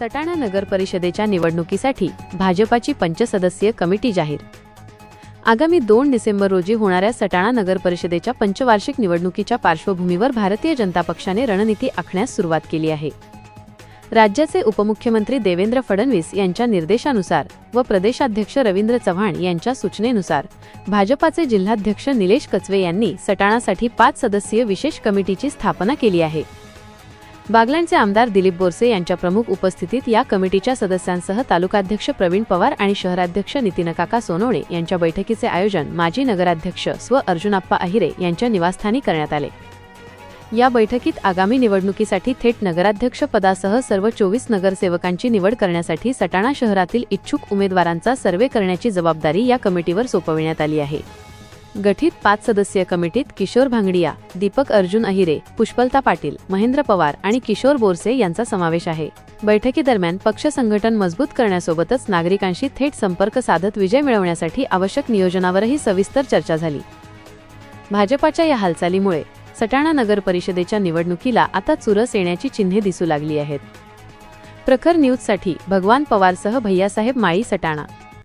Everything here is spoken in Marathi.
सटाणा नगर परिषदेच्या निवडणुकीसाठी भाजपाची पंचसदस्यीय कमिटी जाहीर. आगामी दोन डिसेंबर रोजी होणाऱ्या सटाणा नगर परिषदेच्या पंचवार्षिक निवडणुकीच्या पार्श्वभूमीवर भारतीय जनता पक्षाने रणनीती आखण्यास सुरुवात केली आहे. राज्याचे उपमुख्यमंत्री देवेंद्र फडणवीस यांच्या निर्देशानुसार व प्रदेशाध्यक्ष रवींद्र चव्हाण यांच्या सूचनेनुसार भाजपाचे जिल्हाध्यक्ष निलेश कचवे यांनी सटाणासाठी पाच सदस्यीय विशेष कमिटीची स्थापना केली आहे. बागलांचे आमदार दिलीप बोरसे यांच्या प्रमुख उपस्थितीत या कमिटीच्या सदस्यांसह तालुकाध्यक्ष प्रवीण पवार आणि शहराध्यक्ष नितीनकाका सोनवणे यांच्या बैठकीचे आयोजन माजी नगराध्यक्ष स्व अर्जुनाप्पा अहिरे यांच्या निवासस्थानी करण्यात आले. या बैठकीत आगामी निवडणुकीसाठी थेट नगराध्यक्ष पदासह सर्व चोवीस नगरसेवकांची निवड करण्यासाठी सटाणा शहरातील इच्छुक उमेदवारांचा सर्वे करण्याची जबाबदारी या कमिटीवर सोपविण्यात आली आहे. गठीत पाच सदस्यीय कमिटीत किशोर भांगडिया दीपक अर्जुन अहिरे पुष्पलता पाटील महेंद्र पवार आणि किशोर बोरसे यांचा समावेश आहे. बैठकीदरम्यान पक्ष संघटन मजबूत करण्यासोबतच नागरिकांशी थेट संपर्क साधत विजय मिळवण्यासाठी आवश्यक नियोजनावरही सविस्तर चर्चा झाली. भाजपाच्या या हालचालीमुळे सटाणा नगर परिषदेच्या निवडणुकीला आता चुरस येण्याची चिन्हे दिसू लागली आहेत. प्रखर न्यूजसाठी भगवान पवारसह भैयासाहेब माळी सटाणा.